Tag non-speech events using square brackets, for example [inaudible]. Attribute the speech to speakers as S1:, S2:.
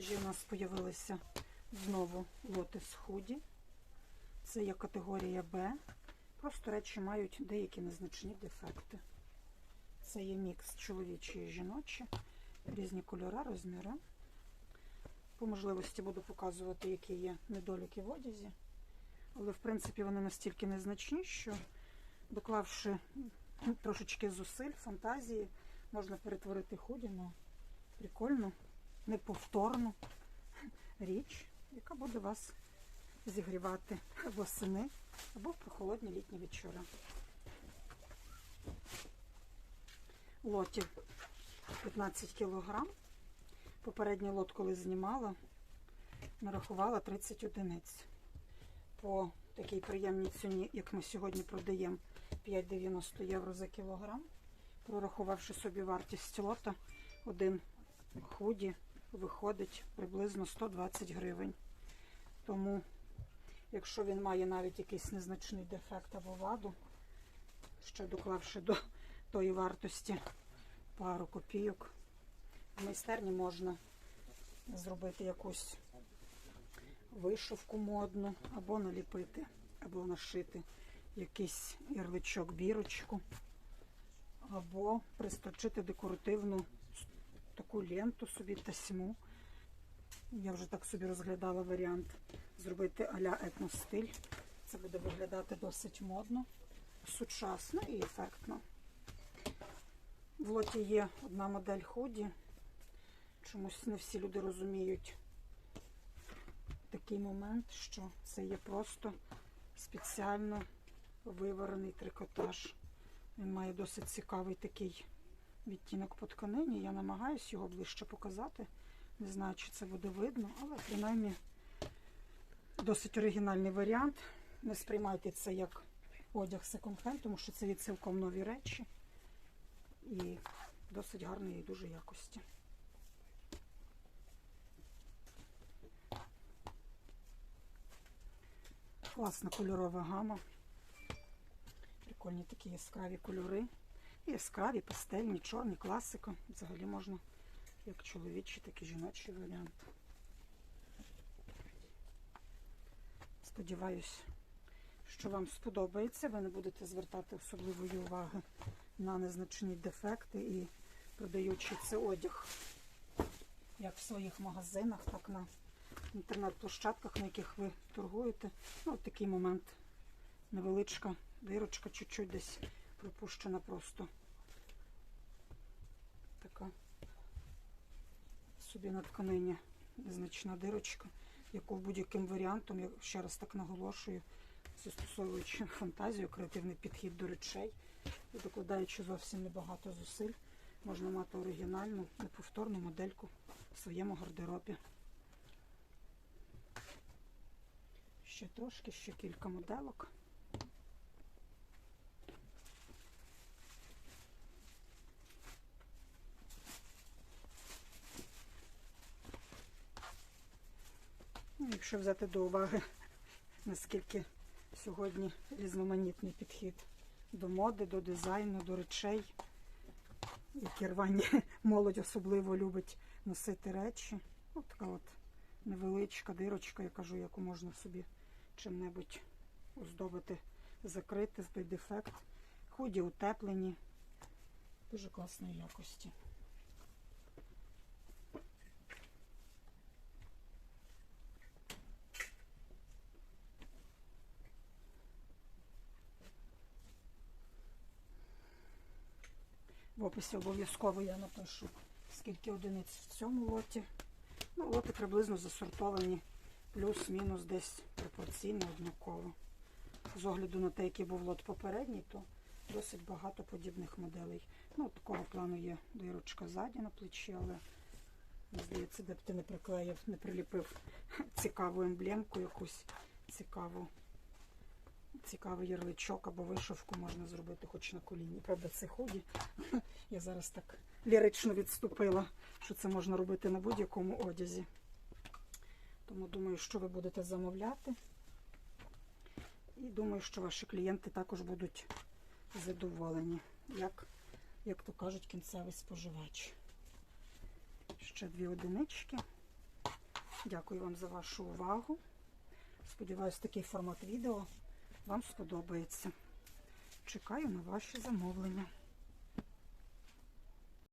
S1: продажі у нас з'явилися знову лоти з худі. Це є категорія Б. Просто речі мають деякі незначні дефекти. Це є мікс чоловічі і жіночі, різні кольори, розміри. По можливості буду показувати, які є недоліки в одязі. Але, в принципі, вони настільки незначні, що доклавши трошечки зусиль, фантазії, можна перетворити худі на прикольну, неповторну річ, яка буде вас зігрівати восени або в прохолодні літні вечори. Лотів 15 кг. Попередній лот, коли знімала, нарахувала 30 одиниць. По такій приємній ціні, як ми сьогодні продаємо 5,90 євро за кілограм. Прорахувавши собі вартість лота, один худі виходить приблизно 120 гривень. Тому, якщо він має навіть якийсь незначний дефект або ваду, ще доклавши до тої вартості пару копійок, в майстерні можна зробити якусь вишивку модну, або наліпити, або нашити якийсь ярличок бірочку, або пристрочити декоративну таку ленту собі тасьму. Я вже так собі розглядала варіант зробити а-ля етностиль. Це буде виглядати досить модно, сучасно і ефектно. В лоті є одна модель худі. Чомусь не всі люди розуміють такий момент, що це є просто спеціально виварений трикотаж. Він має досить цікавий такий відтінок по тканині. Я намагаюся його ближче показати. Не знаю, чи це буде видно, але принаймні досить оригінальний варіант. Не сприймайте це як одяг секонд-хенд, тому що це цілком нові речі і досить гарної дуже якості. Класна кольорова гама. Прикольні такі яскраві кольори. Яскраві, пастельні, чорні, класика. Взагалі можна як чоловічий, так і жіночий варіант. Сподіваюсь, що вам сподобається. Ви не будете звертати особливої уваги на незначні дефекти і продаючи це одяг як в своїх магазинах, так на інтернет-площадках, на яких ви торгуєте. Ну, от такий момент. Невеличка дирочка, чуть-чуть десь пропущена просто. Така собі на тканині незначна дирочка, яку будь-яким варіантом, я ще раз так наголошую, застосовуючи фантазію, креативний підхід до речей і докладаючи зовсім небагато зусиль, можна мати оригінальну, неповторну модельку в своєму гардеробі. Ще трошки, ще кілька моделок. Якщо взяти до уваги, наскільки сьогодні різноманітний підхід до моди, до дизайну, до речей, які рвані [laughs] молодь особливо любить носити речі. Ось така от невеличка дирочка, я кажу, яку можна собі чим-небудь оздобити, закрити, збити дефект. Худі утеплені, дуже класної якості. В описі обов'язково я напишу, скільки одиниць в цьому лоті. Ну, лоти приблизно засортовані плюс-мінус десь пропорційно однаково. З огляду на те, який був лот попередній, то досить багато подібних моделей. Ну, такого плану є дирочка ззаді на плечі, але мені здається, де б ти не приклеїв, не приліпив цікаву емблемку, якусь цікаву, цікавий ярличок або вишивку можна зробити хоч на коліні. Правда, це худі. [laughs] Я зараз так лірично відступила, що це можна робити на будь-якому одязі. Тому думаю, що ви будете замовляти. І думаю, що ваші клієнти також будуть задоволені, як, як то кажуть, кінцевий споживач. Ще дві одинички. Дякую вам за вашу увагу. Сподіваюсь, такий формат відео вам сподобається. Чекаю на ваші замовлення.